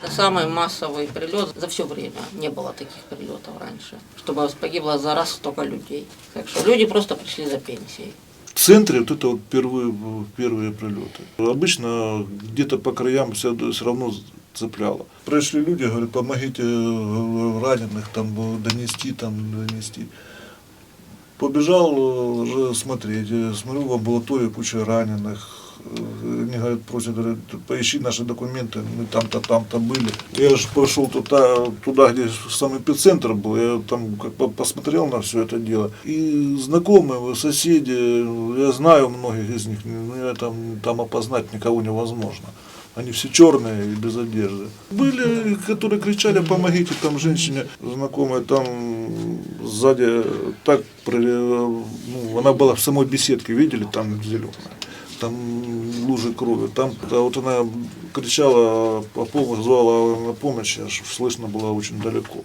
Это самый массовый прилет. За все время не было таких прилетов раньше, чтобы погибло за раз столько людей. Так что люди просто пришли за пенсией. В центре вот это вот первые, первые прилеты. Обычно где-то по краям все, все равно цепляло. Пришли люди, говорят, помогите э, раненых там э, донести, там донести. Побежал э, уже смотреть, смотрю в амбулаторию куча раненых. Они говорят, просят, говорят, поищи наши документы, мы там-то, там-то были. Я же пошел туда, туда, где сам эпицентр был, я там как бы посмотрел на все это дело. И знакомые, соседи, я знаю многих из них, но я там, там опознать никого невозможно. Они все черные и без одежды. Были, которые кричали, помогите, там женщине знакомая, там сзади так, ну, она была в самой беседке, видели, там зеленая там лужи крови. Там а вот она кричала о помощи, звала на помощь, аж слышно было очень далеко.